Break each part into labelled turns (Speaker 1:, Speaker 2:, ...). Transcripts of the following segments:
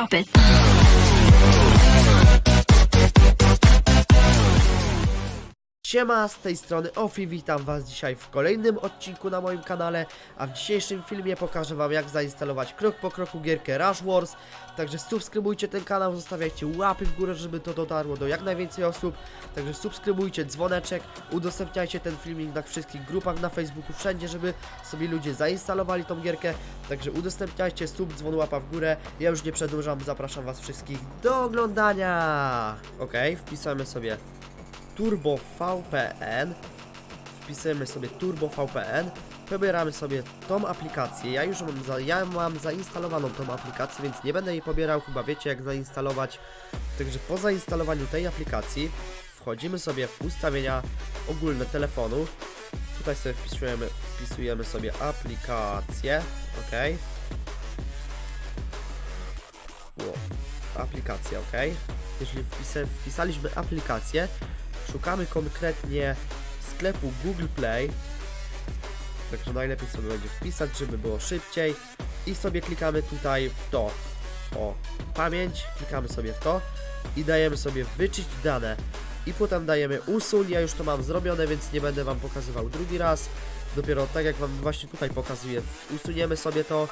Speaker 1: Drop it.
Speaker 2: Siema, z tej strony Ofi, witam was dzisiaj w kolejnym odcinku na moim kanale, a w dzisiejszym filmie pokażę wam jak zainstalować krok po kroku gierkę Rush Wars, także subskrybujcie ten kanał, zostawiajcie łapy w górę, żeby to dotarło do jak najwięcej osób, także subskrybujcie dzwoneczek, udostępniajcie ten filmik na wszystkich grupach na Facebooku, wszędzie, żeby sobie ludzie zainstalowali tą gierkę, także udostępniajcie sub, dzwon, łapa w górę, ja już nie przedłużam, zapraszam was wszystkich do oglądania! Okej, wpisujemy sobie Turbo VPN. Wpisujemy sobie Turbo VPN. Pobieramy sobie tą aplikację. Ja już mam, za, ja mam zainstalowaną tą aplikację, więc nie będę jej pobierał. Chyba wiecie jak zainstalować. Także po zainstalowaniu tej aplikacji wchodzimy sobie w ustawienia ogólne telefonu. Tutaj sobie wpisujemy, wpisujemy sobie aplikację. OK. Wow. Aplikacja, ok. Jeżeli wpisa, wpisaliśmy aplikację, szukamy konkretnie sklepu Google Play. Także najlepiej sobie będzie wpisać, żeby było szybciej. I sobie klikamy tutaj w to. O, pamięć, klikamy sobie w to i dajemy sobie wyczyść dane. I potem dajemy usuń, ja już to mam zrobione, więc nie będę Wam pokazywał drugi raz. Dopiero tak jak Wam właśnie tutaj pokazuję, usuniemy sobie to,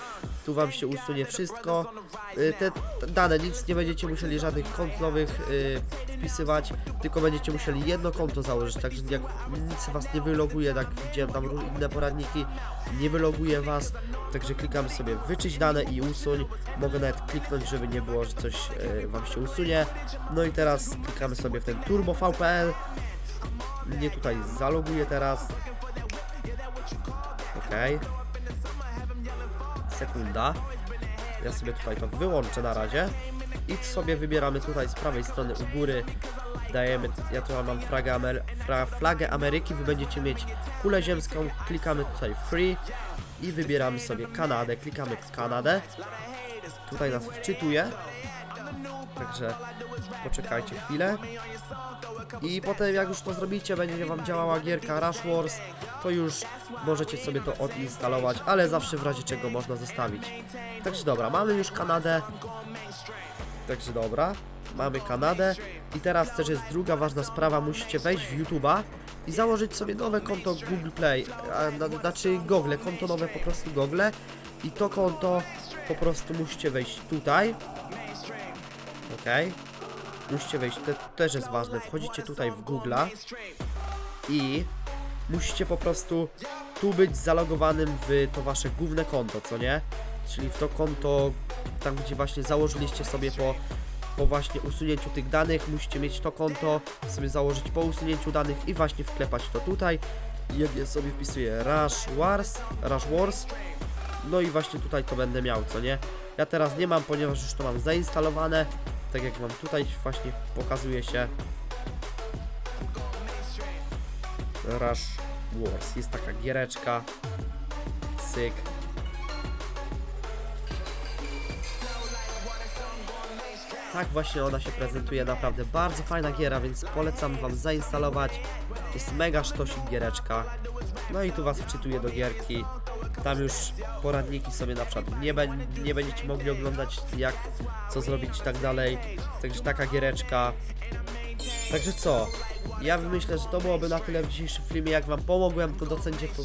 Speaker 2: tu Wam się usunie wszystko. Y, Te dane, nic nie będziecie musieli żadnych kont nowych y, wpisywać, tylko będziecie musieli jedno konto założyć, także jak nic Was nie wyloguje, tak widziałem tam inne poradniki, nie wyloguje Was, także klikamy sobie wyczyść dane i usuń, mogę nawet kliknąć, żeby nie było, że coś y, Wam się usunie, no i teraz klikamy sobie w ten Turbo VPN, mnie tutaj zaloguje teraz, ok, sekunda, ja sobie tutaj to wyłączę na razie. I sobie wybieramy tutaj z prawej strony u góry. Dajemy, ja tu mam flagę, Amer fra flagę Ameryki, wy będziecie mieć kulę ziemską, klikamy tutaj free i wybieramy sobie Kanadę, klikamy w Kanadę. Tutaj nas wczytuje także poczekajcie chwilę i potem jak już to zrobicie, będzie wam działała gierka Rush Wars, to już możecie sobie to odinstalować, ale zawsze w razie czego można zostawić. Także dobra, mamy już Kanadę. Także dobra, mamy Kanadę. I teraz też jest druga ważna sprawa, musicie wejść w YouTube'a i założyć sobie nowe konto Google Play, znaczy Google, konto nowe po prostu Google. I to konto po prostu musicie wejść tutaj. Okej. Musicie wejść, to też jest ważne. Wchodzicie tutaj w Google'a i musicie po prostu tu być zalogowanym w to wasze główne konto, co nie? Czyli w to konto, tam gdzie właśnie założyliście sobie po, po właśnie usunięciu tych danych, musicie mieć to konto, sobie założyć po usunięciu danych i właśnie wklepać to tutaj. Ja sobie wpisuję Rush Wars, Rush Wars, no i właśnie tutaj to będę miał, co nie? Ja teraz nie mam, ponieważ już to mam zainstalowane, tak jak wam tutaj właśnie pokazuje się Rush Wars. Jest taka giereczka. Syk. Tak właśnie ona się prezentuje, naprawdę bardzo fajna giera, więc polecam wam zainstalować. Jest mega sztosik giereczka. No i tu was wczytuje do gierki. Tam już poradniki sobie na przykład nie, bę- nie będziecie mogli oglądać jak, co zrobić i tak dalej. Także taka giereczka. Także co? Ja myślę, że to byłoby na tyle w dzisiejszym filmie. Jak wam pomogłem, to docencie to,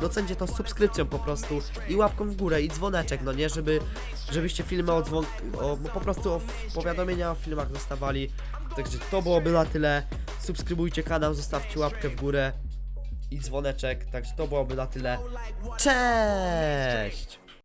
Speaker 2: docencie to subskrypcją po prostu i łapką w górę i dzwoneczek, no nie, żeby żebyście filmy o dzwon... O, po prostu o powiadomienia o filmach dostawali. Także to byłoby na tyle. Subskrybujcie kanał, zostawcie łapkę w górę i dzwoneczek. Także to byłoby na tyle. Cześć!